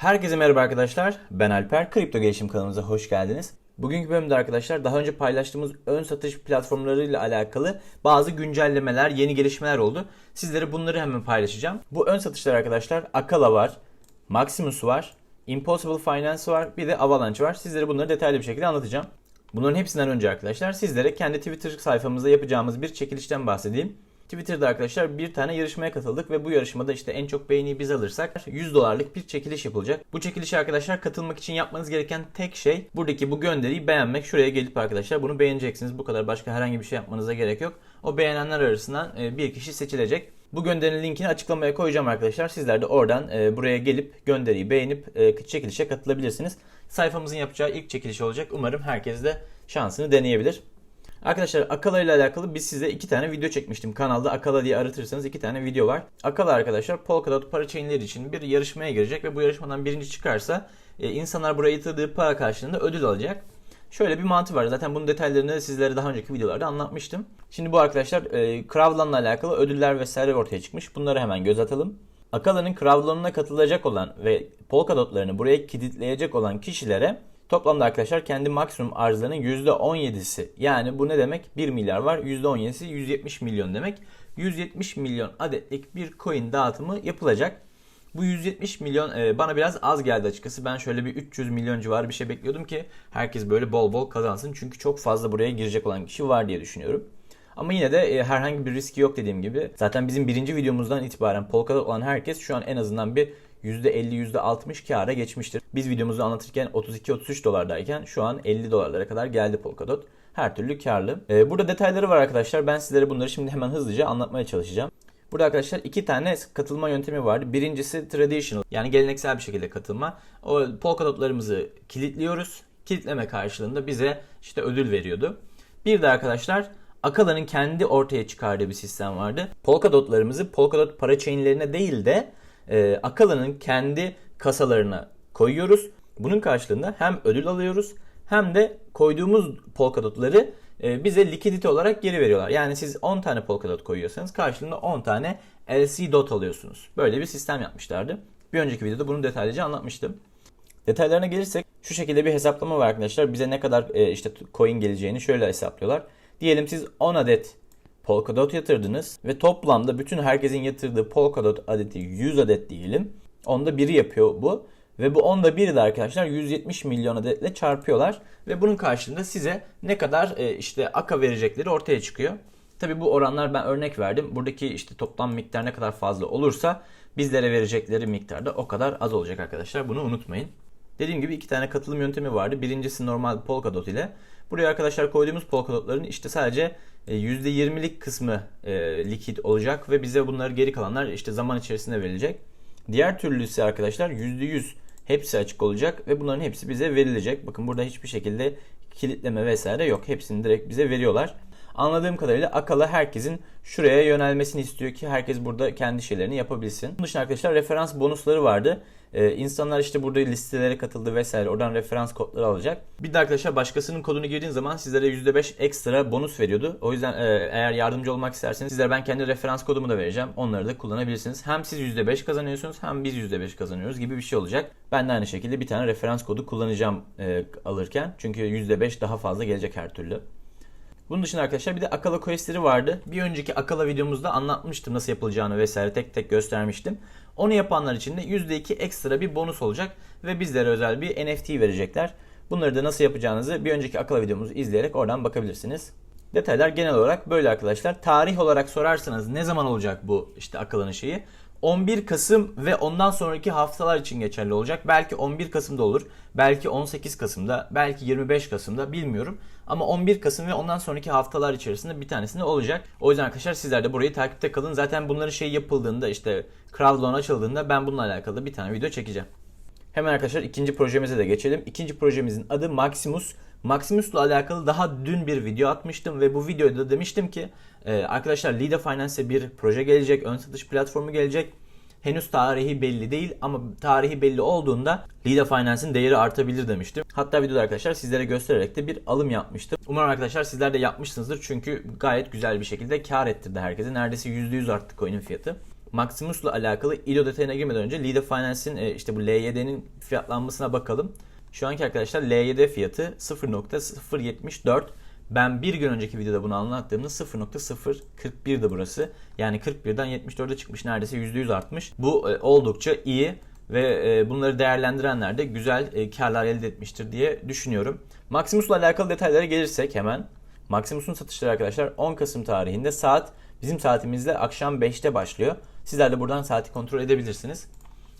Herkese merhaba arkadaşlar. Ben Alper. Kripto Gelişim kanalımıza hoş geldiniz. Bugünkü bölümde arkadaşlar daha önce paylaştığımız ön satış platformlarıyla alakalı bazı güncellemeler, yeni gelişmeler oldu. Sizlere bunları hemen paylaşacağım. Bu ön satışlar arkadaşlar Akala var, Maximus var, Impossible Finance var, bir de Avalanche var. Sizlere bunları detaylı bir şekilde anlatacağım. Bunların hepsinden önce arkadaşlar sizlere kendi Twitter sayfamızda yapacağımız bir çekilişten bahsedeyim. Twitter'da arkadaşlar bir tane yarışmaya katıldık ve bu yarışmada işte en çok beğeniyi biz alırsak 100 dolarlık bir çekiliş yapılacak. Bu çekilişe arkadaşlar katılmak için yapmanız gereken tek şey buradaki bu gönderiyi beğenmek. Şuraya gelip arkadaşlar bunu beğeneceksiniz. Bu kadar başka herhangi bir şey yapmanıza gerek yok. O beğenenler arasından e, bir kişi seçilecek. Bu gönderinin linkini açıklamaya koyacağım arkadaşlar. Sizler de oradan e, buraya gelip gönderiyi beğenip e, çekilişe katılabilirsiniz. Sayfamızın yapacağı ilk çekiliş olacak. Umarım herkes de şansını deneyebilir. Arkadaşlar Akala ile alakalı biz size iki tane video çekmiştim. Kanalda Akala diye aratırsanız iki tane video var. Akala arkadaşlar Polkadot para chainleri için bir yarışmaya girecek ve bu yarışmadan birinci çıkarsa e, insanlar buraya yatırdığı para karşılığında ödül alacak. Şöyle bir mantığı var. Zaten bunun detaylarını sizlere daha önceki videolarda anlatmıştım. Şimdi bu arkadaşlar e, Crowdland'la alakalı ödüller vesaire ortaya çıkmış. Bunları hemen göz atalım. Akala'nın Crowdland'ına katılacak olan ve Polkadot'larını buraya kilitleyecek olan kişilere Toplamda arkadaşlar kendi maksimum arzlarının %17'si yani bu ne demek? 1 milyar var %17'si 170 milyon demek. 170 milyon adetlik bir coin dağıtımı yapılacak. Bu 170 milyon e, bana biraz az geldi açıkçası. Ben şöyle bir 300 milyon civarı bir şey bekliyordum ki herkes böyle bol bol kazansın. Çünkü çok fazla buraya girecek olan kişi var diye düşünüyorum. Ama yine de e, herhangi bir riski yok dediğim gibi. Zaten bizim birinci videomuzdan itibaren Polkadot olan herkes şu an en azından bir %50 %60 kâra geçmiştir. Biz videomuzu anlatırken 32-33 dolardayken şu an 50 dolarlara kadar geldi Polkadot. Her türlü karlı. Ee, burada detayları var arkadaşlar. Ben sizlere bunları şimdi hemen hızlıca anlatmaya çalışacağım. Burada arkadaşlar iki tane katılma yöntemi vardı. Birincisi traditional yani geleneksel bir şekilde katılma. O Polkadotlarımızı kilitliyoruz. Kilitleme karşılığında bize işte ödül veriyordu. Bir de arkadaşlar Akala'nın kendi ortaya çıkardığı bir sistem vardı. Polkadotlarımızı Polkadot para chainlerine değil de e, Akala'nın kendi kasalarına koyuyoruz. Bunun karşılığında hem ödül alıyoruz hem de koyduğumuz Polkadotları e, bize likidite olarak geri veriyorlar. Yani siz 10 tane Polkadot koyuyorsanız karşılığında 10 tane LC dot alıyorsunuz. Böyle bir sistem yapmışlardı. Bir önceki videoda bunu detaylıca anlatmıştım. Detaylarına gelirsek şu şekilde bir hesaplama var arkadaşlar. Bize ne kadar e, işte coin geleceğini şöyle hesaplıyorlar. Diyelim siz 10 adet Polkadot yatırdınız ve toplamda bütün herkesin yatırdığı Polkadot adeti 100 adet diyelim. Onda biri yapıyor bu. Ve bu onda biri de arkadaşlar 170 milyon adetle çarpıyorlar. Ve bunun karşılığında size ne kadar e, işte aka verecekleri ortaya çıkıyor. Tabi bu oranlar ben örnek verdim. Buradaki işte toplam miktar ne kadar fazla olursa bizlere verecekleri miktar da o kadar az olacak arkadaşlar. Bunu unutmayın. Dediğim gibi iki tane katılım yöntemi vardı. Birincisi normal Polkadot ile. Buraya arkadaşlar koyduğumuz Polkadotların işte sadece %20'lik e, kısmı e, likit olacak ve bize bunları geri kalanlar işte zaman içerisinde verilecek. Diğer türlüsü arkadaşlar %100 hepsi açık olacak ve bunların hepsi bize verilecek. Bakın burada hiçbir şekilde kilitleme vesaire yok. Hepsini direkt bize veriyorlar. Anladığım kadarıyla Akala herkesin şuraya yönelmesini istiyor ki herkes burada kendi şeylerini yapabilsin. Bunun dışında arkadaşlar referans bonusları vardı. Ee, insanlar işte burada listelere katıldı vesaire oradan referans kodları alacak. Bir de arkadaşlar başkasının kodunu girdiğin zaman sizlere %5 ekstra bonus veriyordu. O yüzden e, eğer yardımcı olmak isterseniz sizlere ben kendi referans kodumu da vereceğim. Onları da kullanabilirsiniz. Hem siz %5 kazanıyorsunuz hem biz %5 kazanıyoruz gibi bir şey olacak. Ben de aynı şekilde bir tane referans kodu kullanacağım e, alırken. Çünkü %5 daha fazla gelecek her türlü. Bunun dışında arkadaşlar bir de Akala questleri vardı. Bir önceki Akala videomuzda anlatmıştım nasıl yapılacağını vesaire tek tek göstermiştim. Onu yapanlar için de %2 ekstra bir bonus olacak ve bizlere özel bir NFT verecekler. Bunları da nasıl yapacağınızı bir önceki Akala videomuzu izleyerek oradan bakabilirsiniz. Detaylar genel olarak böyle arkadaşlar. Tarih olarak sorarsanız ne zaman olacak bu işte Akala'nın şeyi? 11 Kasım ve ondan sonraki haftalar için geçerli olacak. Belki 11 Kasım'da olur. Belki 18 Kasım'da, belki 25 Kasım'da bilmiyorum. Ama 11 Kasım ve ondan sonraki haftalar içerisinde bir tanesinde olacak. O yüzden arkadaşlar sizler de burayı takipte kalın. Zaten bunların şey yapıldığında işte Crowdloan açıldığında ben bununla alakalı bir tane video çekeceğim. Hemen arkadaşlar ikinci projemize de geçelim. İkinci projemizin adı Maximus. Maximus'la alakalı daha dün bir video atmıştım ve bu videoda demiştim ki e, arkadaşlar Lida Finance'e bir proje gelecek, ön satış platformu gelecek. Henüz tarihi belli değil ama tarihi belli olduğunda Lida Finance'in değeri artabilir demiştim. Hatta videoda arkadaşlar sizlere göstererek de bir alım yapmıştım. Umarım arkadaşlar sizler de yapmışsınızdır çünkü gayet güzel bir şekilde kar ettirdi herkese. Neredeyse %100 arttı coin'in fiyatı. Maximus'la alakalı ILO detayına girmeden önce Lida Finance'in e, işte bu LYD'nin fiyatlanmasına bakalım. Şu anki arkadaşlar LYD fiyatı 0.074. Ben bir gün önceki videoda bunu anlattığımda 0.041'di burası. Yani 41'den 74'e çıkmış neredeyse %100 artmış. Bu e, oldukça iyi ve e, bunları değerlendirenler de güzel e, karlar elde etmiştir diye düşünüyorum. Maximus'la alakalı detaylara gelirsek hemen. Maximus'un satışları arkadaşlar 10 Kasım tarihinde saat bizim saatimizle akşam 5'te başlıyor. Sizler de buradan saati kontrol edebilirsiniz.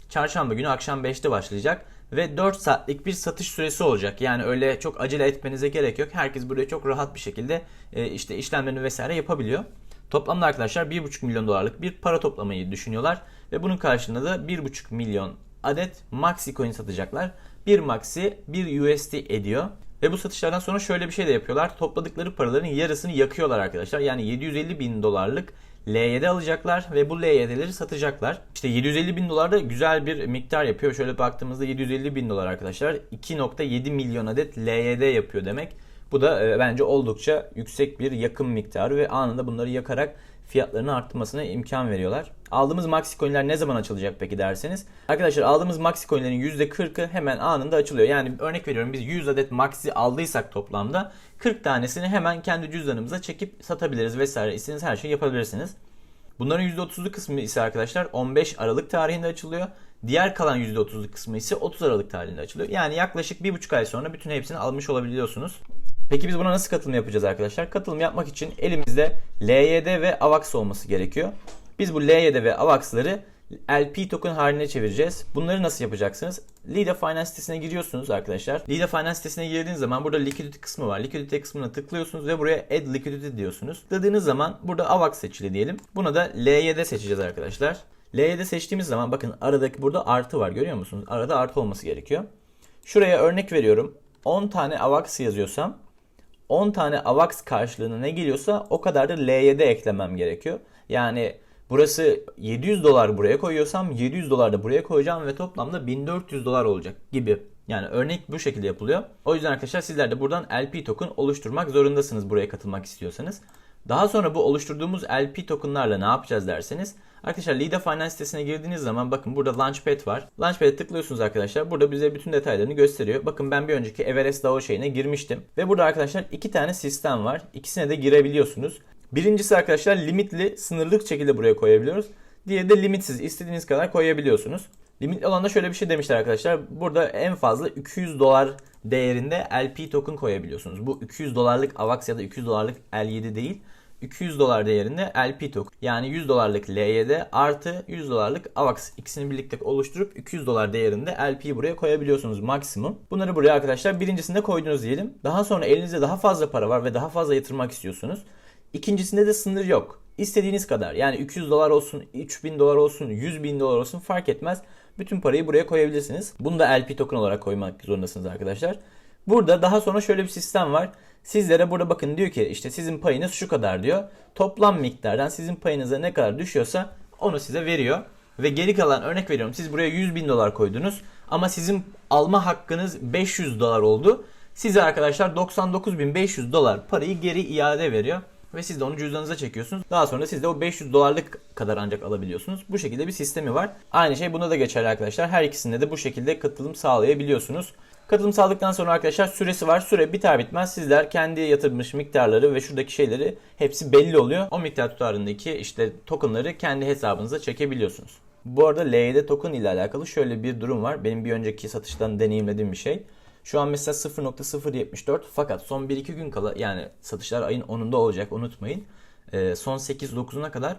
Çarşamba günü akşam 5'te başlayacak ve 4 saatlik bir satış süresi olacak. Yani öyle çok acele etmenize gerek yok. Herkes buraya çok rahat bir şekilde e, işte işlemlerini vesaire yapabiliyor. Toplamda arkadaşlar 1,5 milyon dolarlık bir para toplamayı düşünüyorlar ve bunun karşılığında da 1,5 milyon adet Maxi coin satacaklar. Bir Maxi 1 USD ediyor. Ve bu satışlardan sonra şöyle bir şey de yapıyorlar. Topladıkları paraların yarısını yakıyorlar arkadaşlar. Yani 750 bin dolarlık LYD alacaklar ve bu LYD'leri satacaklar. İşte 750 bin dolar da güzel bir miktar yapıyor. Şöyle baktığımızda 750 bin dolar arkadaşlar 2.7 milyon adet LYD yapıyor demek. Bu da e, bence oldukça yüksek bir yakın miktarı ve anında bunları yakarak fiyatlarını arttırmasına imkan veriyorlar. Aldığımız maxi coin'ler ne zaman açılacak peki derseniz. Arkadaşlar aldığımız maxi coin'lerin %40'ı hemen anında açılıyor. Yani örnek veriyorum biz 100 adet maxi aldıysak toplamda 40 tanesini hemen kendi cüzdanımıza çekip satabiliriz vesaire. İstediğiniz her şeyi yapabilirsiniz. Bunların %30'lu kısmı ise arkadaşlar 15 Aralık tarihinde açılıyor. Diğer kalan %30'lu kısmı ise 30 Aralık tarihinde açılıyor. Yani yaklaşık 1,5 ay sonra bütün hepsini almış olabiliyorsunuz. Peki biz buna nasıl katılım yapacağız arkadaşlar? Katılım yapmak için elimizde LYD ve AVAX olması gerekiyor. Biz bu LYD ve AVAX'ları LP token haline çevireceğiz. Bunları nasıl yapacaksınız? Lida Finance sitesine giriyorsunuz arkadaşlar. Lida Finance sitesine girdiğiniz zaman burada liquidity kısmı var. Liquidity kısmına tıklıyorsunuz ve buraya add liquidity diyorsunuz. Tıkladığınız zaman burada AVAX seçili diyelim. Buna da LYD seçeceğiz arkadaşlar. LYD seçtiğimiz zaman bakın aradaki burada artı var görüyor musunuz? Arada artı olması gerekiyor. Şuraya örnek veriyorum. 10 tane AVAX yazıyorsam 10 tane AVAX karşılığına ne geliyorsa o kadar da LYD eklemem gerekiyor. Yani burası 700 dolar buraya koyuyorsam 700 dolar da buraya koyacağım ve toplamda 1400 dolar olacak gibi. Yani örnek bu şekilde yapılıyor. O yüzden arkadaşlar sizler de buradan LP token oluşturmak zorundasınız buraya katılmak istiyorsanız. Daha sonra bu oluşturduğumuz LP tokenlarla ne yapacağız derseniz Arkadaşlar Lida Finance sitesine girdiğiniz zaman bakın burada Launchpad var. Launchpad'e tıklıyorsunuz arkadaşlar. Burada bize bütün detaylarını gösteriyor. Bakın ben bir önceki Everest DAO şeyine girmiştim. Ve burada arkadaşlar iki tane sistem var. İkisine de girebiliyorsunuz. Birincisi arkadaşlar limitli, sınırlı şekilde buraya koyabiliyoruz. Diğeri de limitsiz, istediğiniz kadar koyabiliyorsunuz. Limitli olanda şöyle bir şey demişler arkadaşlar. Burada en fazla 200 dolar değerinde LP token koyabiliyorsunuz. Bu 200 dolarlık AVAX ya da 200 dolarlık L7 değil. 200 dolar değerinde LP token yani 100 dolarlık LYD artı 100 dolarlık AVAX ikisini birlikte oluşturup 200 dolar değerinde LP'yi buraya koyabiliyorsunuz maksimum. Bunları buraya arkadaşlar birincisinde koydunuz diyelim. Daha sonra elinizde daha fazla para var ve daha fazla yatırmak istiyorsunuz. İkincisinde de sınır yok. İstediğiniz kadar yani 200 dolar olsun, 3000 dolar olsun, 100 bin dolar olsun fark etmez. Bütün parayı buraya koyabilirsiniz. Bunu da LP token olarak koymak zorundasınız arkadaşlar. Burada daha sonra şöyle bir sistem var. Sizlere burada bakın diyor ki işte sizin payınız şu kadar diyor. Toplam miktardan sizin payınıza ne kadar düşüyorsa onu size veriyor. Ve geri kalan örnek veriyorum siz buraya 100 bin dolar koydunuz ama sizin alma hakkınız 500 dolar oldu. Size arkadaşlar 99.500 dolar parayı geri iade veriyor. Ve siz de onu cüzdanınıza çekiyorsunuz. Daha sonra siz de o 500 dolarlık kadar ancak alabiliyorsunuz. Bu şekilde bir sistemi var. Aynı şey buna da geçerli arkadaşlar. Her ikisinde de bu şekilde katılım sağlayabiliyorsunuz. Katılım sağladıktan sonra arkadaşlar süresi var. Süre biter bitmez sizler kendi yatırmış miktarları ve şuradaki şeyleri hepsi belli oluyor. O miktar tutarındaki işte tokenları kendi hesabınıza çekebiliyorsunuz. Bu arada LYD token ile alakalı şöyle bir durum var. Benim bir önceki satıştan deneyimlediğim bir şey. Şu an mesela 0.074 fakat son 1-2 gün kala yani satışlar ayın 10'unda olacak unutmayın. Ee, son 8-9'una kadar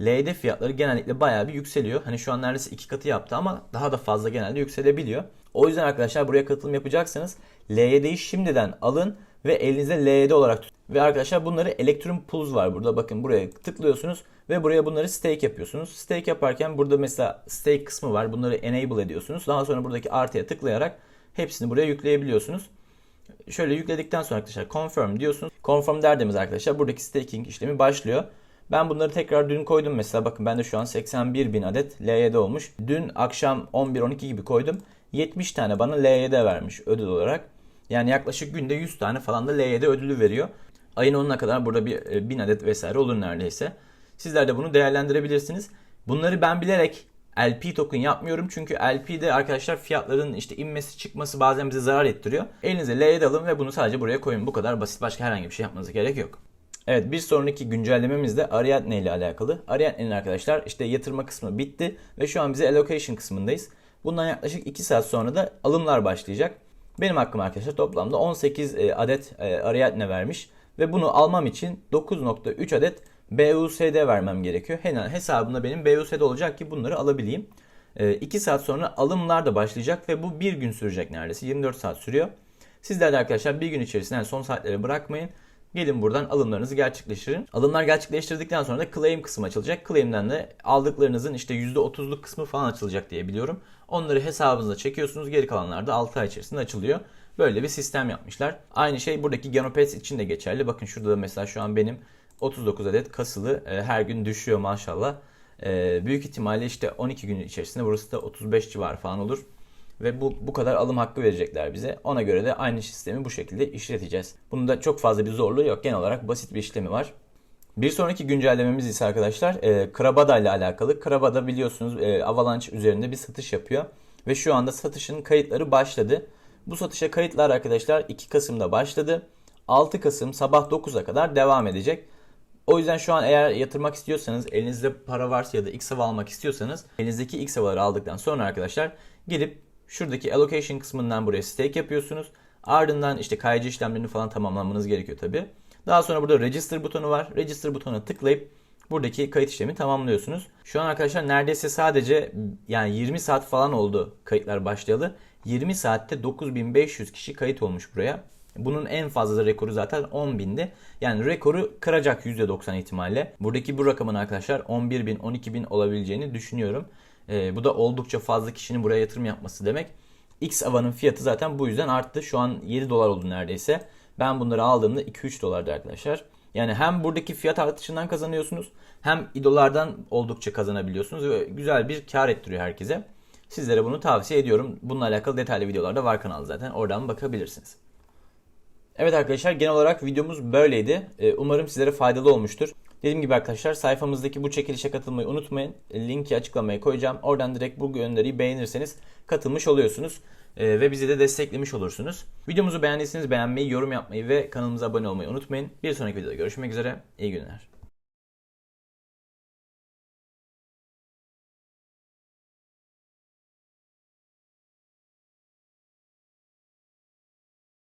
LYD fiyatları genellikle bayağı bir yükseliyor. Hani şu an neredeyse iki katı yaptı ama daha da fazla genelde yükselebiliyor. O yüzden arkadaşlar buraya katılım yapacaksanız LYD'yi şimdiden alın ve elinizde LYD olarak tutun. Ve arkadaşlar bunları Electrum Pools var burada. Bakın buraya tıklıyorsunuz ve buraya bunları stake yapıyorsunuz. Stake yaparken burada mesela stake kısmı var. Bunları enable ediyorsunuz. Daha sonra buradaki artıya tıklayarak hepsini buraya yükleyebiliyorsunuz. Şöyle yükledikten sonra arkadaşlar confirm diyorsunuz. Confirm derdimiz arkadaşlar buradaki staking işlemi başlıyor. Ben bunları tekrar dün koydum mesela. Bakın bende şu an 81 bin adet LYD olmuş. Dün akşam 11-12 gibi koydum. 70 tane bana LYD vermiş ödül olarak. Yani yaklaşık günde 100 tane falan da LYD ödülü veriyor. Ayın 10'una kadar burada bir 1000 adet vesaire olur neredeyse. Sizler de bunu değerlendirebilirsiniz. Bunları ben bilerek LP token yapmıyorum çünkü LP'de arkadaşlar fiyatların işte inmesi çıkması bazen bize zarar ettiriyor. Elinize L'ye alın ve bunu sadece buraya koyun. Bu kadar basit başka herhangi bir şey yapmanıza gerek yok. Evet bir sonraki güncellememiz de Ariadne ile alakalı. Ariadne'nin arkadaşlar işte yatırma kısmı bitti ve şu an bize allocation kısmındayız. Bundan yaklaşık 2 saat sonra da alımlar başlayacak. Benim hakkım arkadaşlar toplamda 18 e, adet e, Ariadne vermiş ve bunu almam için 9.3 adet BUSD vermem gerekiyor. Hemen hesabımda benim BUSD olacak ki bunları alabileyim. 2 saat sonra alımlar da başlayacak ve bu bir gün sürecek neredeyse. 24 saat sürüyor. Sizler de arkadaşlar bir gün içerisinde yani son saatlere bırakmayın. Gelin buradan alımlarınızı gerçekleştirin. Alımlar gerçekleştirdikten sonra da claim kısmı açılacak. Claim'den de aldıklarınızın işte %30'luk kısmı falan açılacak diye biliyorum. Onları hesabınıza çekiyorsunuz. Geri kalanlar da 6 ay içerisinde açılıyor. Böyle bir sistem yapmışlar. Aynı şey buradaki Genopets için de geçerli. Bakın şurada da mesela şu an benim 39 adet kasılı e, her gün düşüyor maşallah. E, büyük ihtimalle işte 12 gün içerisinde burası da 35 civarı falan olur. Ve bu, bu kadar alım hakkı verecekler bize. Ona göre de aynı sistemi bu şekilde işleteceğiz. Bunun da çok fazla bir zorluğu yok. Genel olarak basit bir işlemi var. Bir sonraki güncellememiz ise arkadaşlar e, Krabada ile alakalı. Krabada biliyorsunuz e, Avalanche üzerinde bir satış yapıyor. Ve şu anda satışın kayıtları başladı. Bu satışa kayıtlar arkadaşlar 2 Kasım'da başladı. 6 Kasım sabah 9'a kadar devam edecek. O yüzden şu an eğer yatırmak istiyorsanız, elinizde para varsa ya da X hava almak istiyorsanız elinizdeki X havaları aldıktan sonra arkadaşlar gelip şuradaki allocation kısmından buraya stake yapıyorsunuz. Ardından işte KYC işlemlerini falan tamamlamanız gerekiyor tabi. Daha sonra burada register butonu var. Register butonuna tıklayıp buradaki kayıt işlemi tamamlıyorsunuz. Şu an arkadaşlar neredeyse sadece yani 20 saat falan oldu kayıtlar başlayalı. 20 saatte 9500 kişi kayıt olmuş buraya. Bunun en fazla rekoru zaten 10.000'di. Yani rekoru kıracak %90 ihtimalle. Buradaki bu rakamın arkadaşlar 11.000 12.000 olabileceğini düşünüyorum. Ee, bu da oldukça fazla kişinin buraya yatırım yapması demek. X Ava'nın fiyatı zaten bu yüzden arttı. Şu an 7 dolar oldu neredeyse. Ben bunları aldığımda 2-3 dolardı arkadaşlar. Yani hem buradaki fiyat artışından kazanıyorsunuz hem dolardan oldukça kazanabiliyorsunuz ve güzel bir kar ettiriyor herkese. Sizlere bunu tavsiye ediyorum. Bununla alakalı detaylı videolar da var kanalda zaten. Oradan bakabilirsiniz. Evet arkadaşlar genel olarak videomuz böyleydi. Ee, umarım sizlere faydalı olmuştur. Dediğim gibi arkadaşlar sayfamızdaki bu çekilişe katılmayı unutmayın. Linki açıklamaya koyacağım. Oradan direkt bu gönderiyi beğenirseniz katılmış oluyorsunuz. Ee, ve bizi de desteklemiş olursunuz. Videomuzu beğendiyseniz beğenmeyi, yorum yapmayı ve kanalımıza abone olmayı unutmayın. Bir sonraki videoda görüşmek üzere. İyi günler.